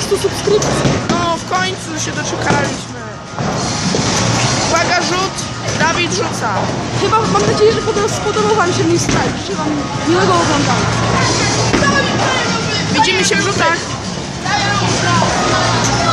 100 subskrypcji. No, w końcu się doczekaliśmy. Uwaga, rzut. Dawid rzuca. Chyba mam nadzieję, że podoba, spodobał Wam się mój strajk. Życzę Wam miłego oglądania. Widzimy się w rzutach. Bierzemy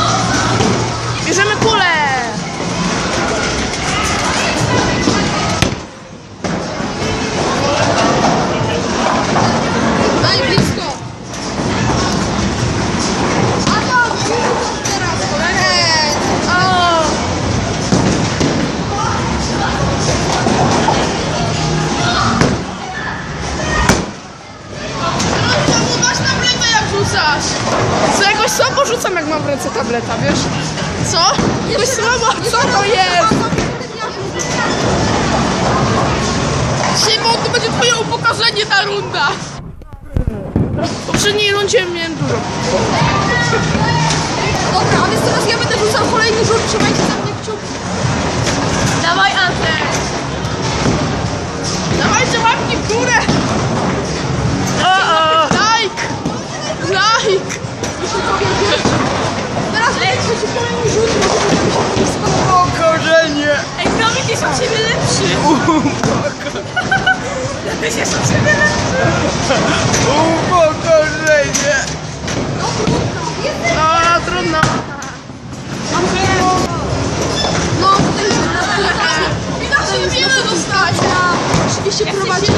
mam w ręce tableta, wiesz? Co? Słabo, co to jest? Szymon, to będzie twoje upokorzenie ta runda. W poprzedniej rundzie miałem dużo. Dobra, a więc teraz ja będę rzucał kolejny rzut. Trzymajcie za mnie kciuki. Dawaj, Antek! Dawajcie łapki w górę! O, o. Like! Like! Muszę powiedzieć. Trzeci kolejny rzut. Się. Upokorzenie! Ej, Dominik jest od ciebie lepszy. Ty jest od ciebie lepszy. Upokorzenie! No trudno. Jest No, trudno. No, się wiele dostać. Oczywiście prowadzi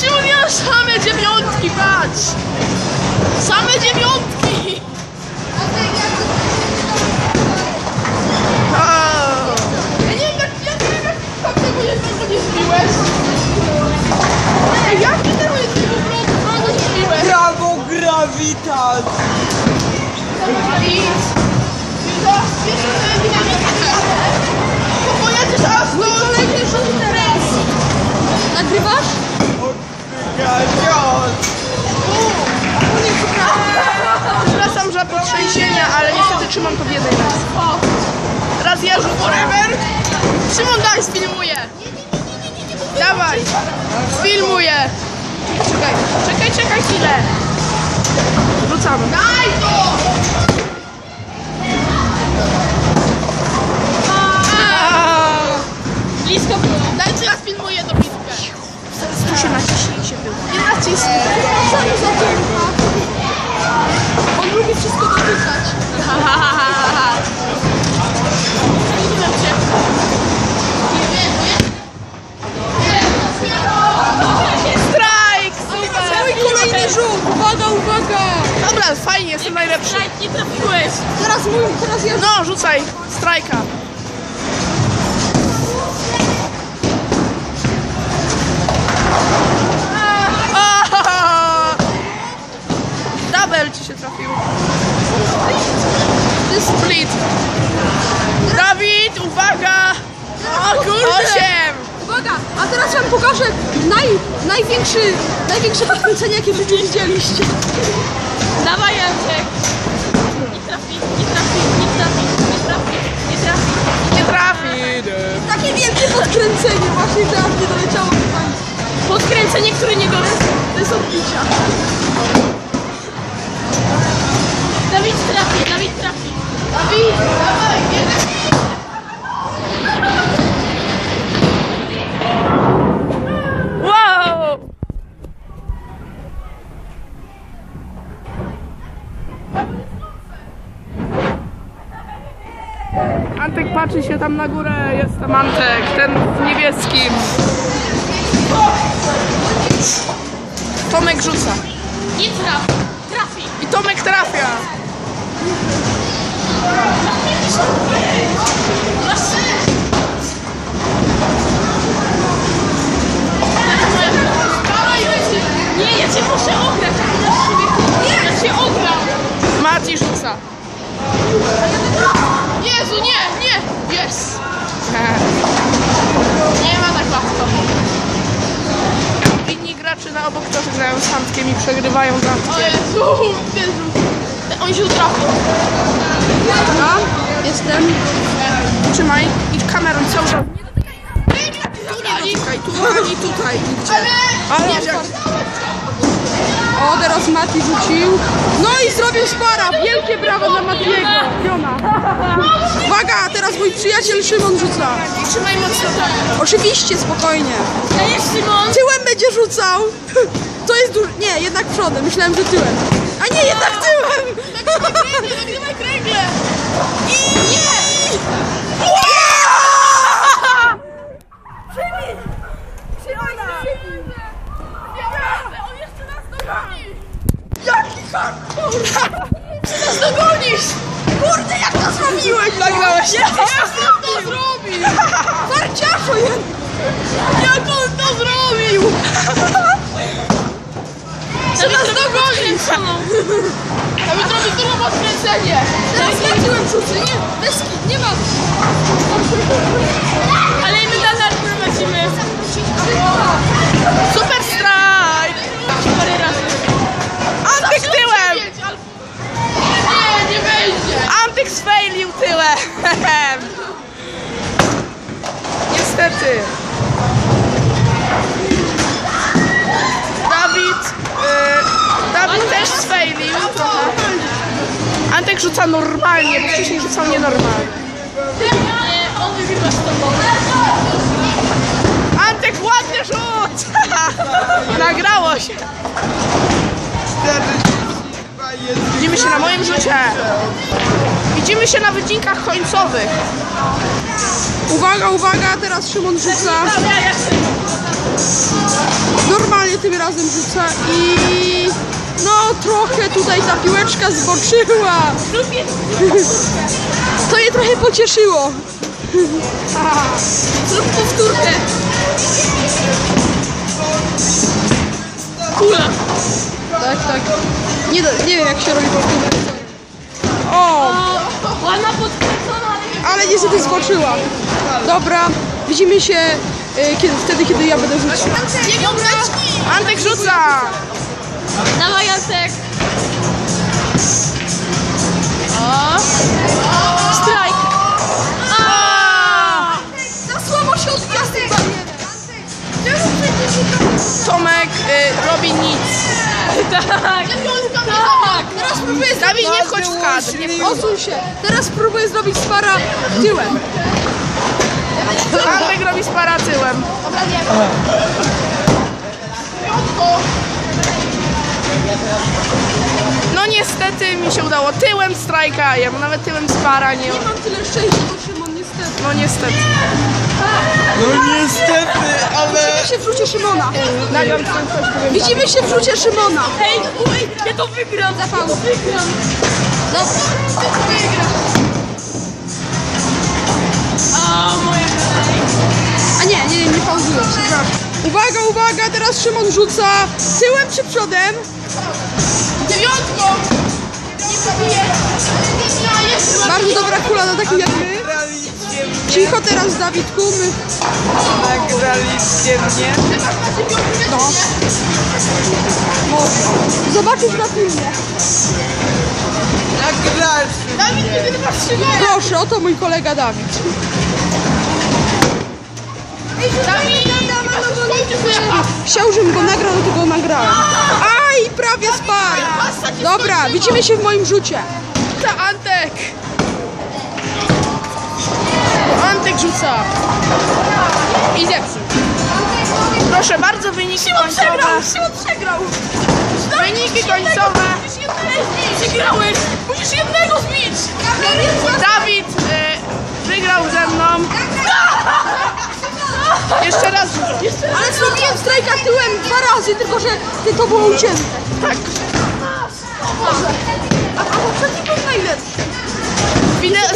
miał same dziewiątki, patrz! Same dziewiątki! Ja nie wiem, jak, ja nie wiem, jak tam tego jednego nie zbiłeś. Ej, jak ty tego jednego prądu nie zbiłeś? Brawo, gravitas! Nic. Teraz pierwszy dynamikę. Bo pojedziesz aż do rzut teraz. Nagrywasz? Przepraszam za potrzęsienia, ale niestety trzymam to w jednej ręce. Teraz ja rzut forever. Szymon, daj, sfilmuję. Dawaj, sfilmuję. Czekaj, czekaj, czekaj chwilę. Rzucamy. Daj to! Dobra, fajnie, jestem najlepszy. Nie trafiłeś. Teraz mój, teraz ja No, rzucaj, strajka. Double ci się trafił. Split. Dawid, uwaga! O kurde! Osiem! Uwaga, a teraz wam pokażę naj, największy, największe podkręcenie, jakie w życiu widzieliście. Dawaj, Janczek. Nie trafi, nie trafi, nie trafi, nie trafi, nie trafi. Nie trafi. Takie wielkie podkręcenie właśnie teraz nie doleciało do. Podkręcenie, które nie gości. To jest odbicia. Dawid trafi, Dawid trafi. Dawid, dawaj, jeden. Patrzy się tam na górę, jest tam Antek, ten w niebieskim. Tomek rzuca. I trafi. Trafi. I Tomek trafia. Nie, ja cię muszę ograć. Nie, ja cię ogram. Mati rzuca. Jezu, nie, nie. Jest. Nie ma tak łatwo. Inni gracze na obok też grają z handkiem i przegrywają z O handkiem. Jezu, Jezu. On się trafił. Dobra, jestem. Trzymaj i kameruj cały czas. Nie dotykaj, tu ani tutaj. Nigdzie. Ale O, teraz Mati rzucił. No i zrobił spara. Wielkie brawo dla Matiego. Piona. Uwaga, teraz mój przyjaciel Szymon rzuca. trzymaj mocno tak. Oczywiście, spokojnie. Dajesz Szymon. Tyłem będzie rzucał. To jest duży... Nie, jednak przodem. Myślałem, że tyłem. A nie, jednak tyłem. Nagrywaj. On jeszcze nas dogoni. Nas dogonisz! Kurde, jak to zrobiłeś? Nagrałeś Jak on to zrobił? Farciarzu, jeden. Jak on to zrobił? Że nas dogoni! A my zrobimy turbo podkręcenie! Teraz ja tyłem rzucę. Nie, deski, nie ma. Ale my nadal prowadzimy. Super rzuca normalnie, bo wcześniej rzucał nienormalnie. Nie, on. Antek ładny rzut! Nagrało się. Widzimy się na moim rzucie. Widzimy się na wycinkach końcowych. Uwaga, uwaga, teraz Szymon rzuca. Normalnie tym razem rzuca i... No, trochę tutaj ta piłeczka zboczyła. To je trochę pocieszyło. Zrób powtórkę. Kula. Tak, tak. Nie, nie wiem jak się robi powtórkę. O, Ładna podkręcona, ale niestety zboczyła. Dobra, widzimy się y, kiedy, wtedy, kiedy ja będę rzucił. gąbeczki. Antek rzuca! Dawaj Jacek. O. Strajk. Za słabo się tej bariery. Tomek y, robi nic. Tak. Tak. Teraz próbuję Dawid, nie wchodź w kadr. Nie wchodź. Odsuń się. Teraz próbuję zrobić spara tyłem. Antek robi spara tyłem. No niestety mi się udało tyłem strajka, ja mu nawet tyłem spara nie... Nie mam tyle szczęścia, bo Szymon niestety. No niestety. No niestety, ale... Widzimy się w rzucie Szymona. Nagram ten coś powiem. Widzimy się w rzucie Szymona. Hej, uj, ja to wygram. Ja to wygram. A, moja kolej. A nie, nie, nie pauzuję, przepraszam. Uwaga, uwaga, teraz Szymon rzuca tyłem czy przodem? Dziewiątką. Jeszcze Bardzo dobra kula na takich jak my. Cicho teraz, Dawidku, my... nagraliście mnie. No. Zobaczysz na filmie. Nagraliście Dawid trzy gole. Proszę, oto mój kolega Dawid. Dawid, Chciał, żebym go nagrał, do tego nagrałem. Aj, prawie spadł. Dobra, widzimy się w moim rzucie. To Antek! Antek rzuca. I zepsuł. Proszę bardzo, wyniki końcowe. Szymon przegrał. Wyniki końcowe. Musisz jednego zbić. Przegrałeś. Musisz jednego zbić. Dawid y, wygrał ze mną. Jeszcze raz. Ale zrobiłem strajka tyłem dwa razy, tylko że ty to było ucięte. Tak. A, a poprzedni był najlepszy.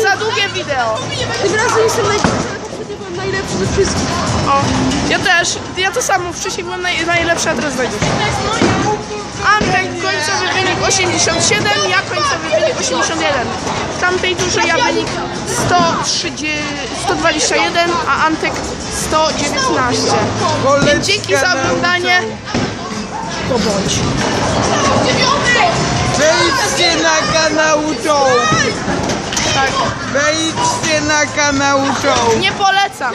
Za długie wideo. Tym razem jestem najlepszy, najlepszy ze wszystkich. O, ja też. Ja to samo. Wcześniej byłem naj, najlepszy, a teraz najlepszy. Antek końcowy wynik 87, ja końcowy wynik 81. W tamtej turze ja wynik 130, 121, a Antek 119. Więc dzięki za oglądanie. To bądź. Wejdźcie na kanał Czoł! Tak. Wejdźcie na kanał Czoł! Nie polecam.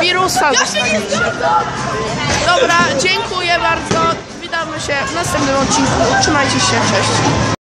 Wirusa zostaniecie. Dobra, dziękuję bardzo. Witamy się w następnym odcinku. Trzymajcie się, cześć.